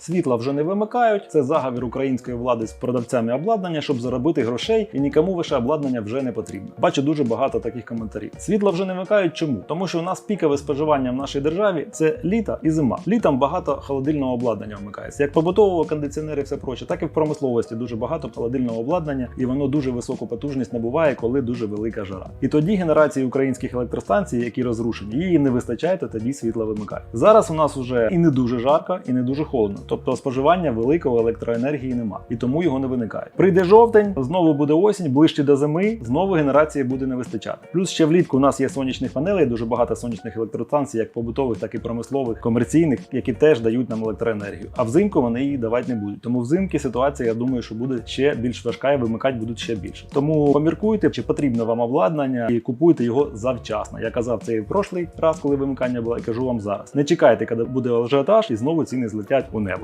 Світла вже не вимикають. Це заговір української влади з продавцями обладнання, щоб заробити грошей, і нікому ваше обладнання вже не потрібно. Бачу дуже багато таких коментарів. Світла вже не вимикають. Чому? Тому що у нас пікове споживання в нашій державі це літо і зима. Літом багато холодильного обладнання вмикається. Як побутового кондиціонери, все проче, так і в промисловості дуже багато холодильного обладнання, і воно дуже високу потужність набуває, коли дуже велика жара. І тоді генерації українських електростанцій, які розрушені, її не вистачає, то тоді світло вимикають. Зараз у нас уже і не дуже жарко, і не дуже холодно. Тобто споживання великого електроенергії нема, і тому його не виникає. Прийде жовтень, знову буде осінь, ближче до зими, знову генерації буде не вистачати. Плюс ще влітку у нас є сонячні панелі, дуже багато сонячних електростанцій, як побутових, так і промислових, комерційних, які теж дають нам електроенергію. А взимку вони її давати не будуть. Тому взимки ситуація, я думаю, що буде ще більш важка і вимикати будуть ще більше. Тому поміркуйте, чи потрібно вам обладнання, і купуйте його завчасно. Я казав це і в прошлий раз, коли вимикання було, і кажу вам зараз. Не чекайте, коли буде ажіотаж, і знову ціни злетять у небо.